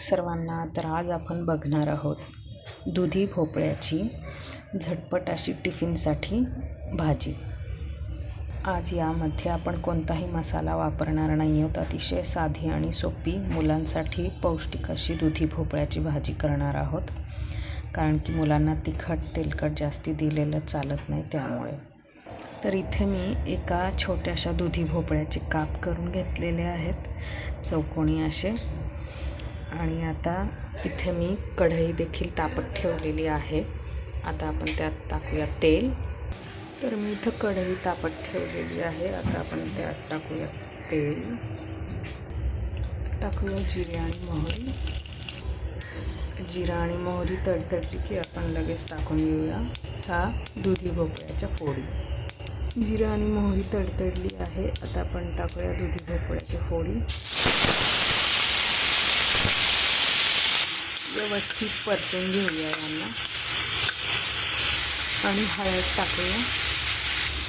सर्वांना तर आज आपण बघणार आहोत दुधी भोपळ्याची झटपट अशी टिफिनसाठी भाजी. आज यामध्ये आपण कोणताही मसाला वापरणार नाही आहोत. अतिशय साधी आणि सोपी मुलांसाठी पौष्टिक अशी दुधी भोपळ्याची भाजी करणार आहोत. कारण की मुलांना तिखट तेलकट जास्ती दिलेलं चालत नाही त्यामुळे. तर इथे मी एका छोट्याशा दुधी भोपळ्याचे काप करून घेतलेले आहेत. चौकोनी असे. आणि आता इथे मी कढई देखील तापत ठेवलेली आहे. आता आपण त्यात टाकूया तेल. तर मी इथं कढई तापत ठेवलेली आहे. आता आपण त्यात टाकूया तेल. टाकूया जिरे आणि मोहरी. जिरा आणि मोहरी तडतडली की आपण लगेच टाकून घेऊया. हा दुधी भोपळ्याच्या फोडी. जिरा आणि मोहरी तडतडली आहे. आता आपण टाकूया दुधी भोपळ्याची फोडी. व्यवस्थित परतून घेऊया यांना. आणि हळद टाकूया.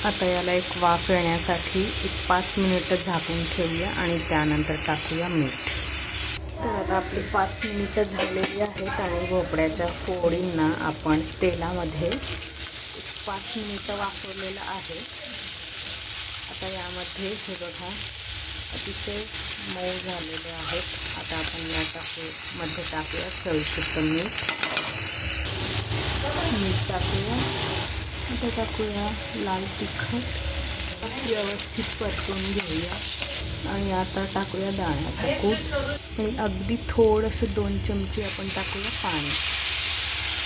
आता याला एक वाफ येण्यासाठी एक पाच मिनिटं झाकून ठेवूया आणि त्यानंतर टाकूया मीठ. तर आता आपली पाच मिनिटं झालेली आहेत आणि भोपळ्याच्या फोडींना आपण तेलामध्ये एक पाच मिनिटं वाफवलेलं आहे. आता यामध्ये हे बघा. अतिशय मऊ झालेले आहेत. आता आपण या टाकू मध्ये टाकूया चवीपुरतं मीठ मीठ टाकूया. आता टाकूया लाल तिखट. व्यवस्थित परतून घेऊया. आणि आता टाकूया दाण्याचा कूट आणि अगदी थोडंसं दोन चमचे आपण टाकूया पाणी.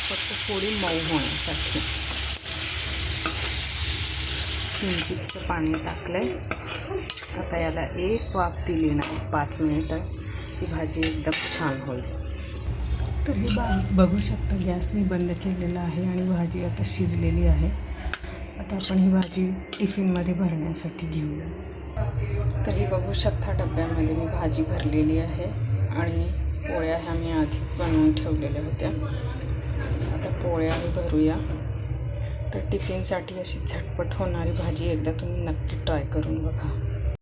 फक्त थोडी मऊ होण्यासाठी. किंचितचं पाणी टाकलं आहे आता याला एक वाफ दिली ना पाच मिनिटं. ही भाजी एकदम छान होईल. तर ही बा बघू शकता गॅस मी बंद केलेला आहे आणि भाजी आता शिजलेली आहे. आता आपण ही भाजी टिफिनमध्ये भरण्यासाठी घेऊया. तर ही बघू शकता डब्यामध्ये मी भाजी भरलेली आहे आणि पोळ्या ह्या मी आधीच बनवून ठेवलेल्या होत्या. आता पोळ्याही भरूया. तर टिफिनसाठी अशी झटपट होणारी भाजी एकदा तुम्ही नक्की ट्राय करून बघा.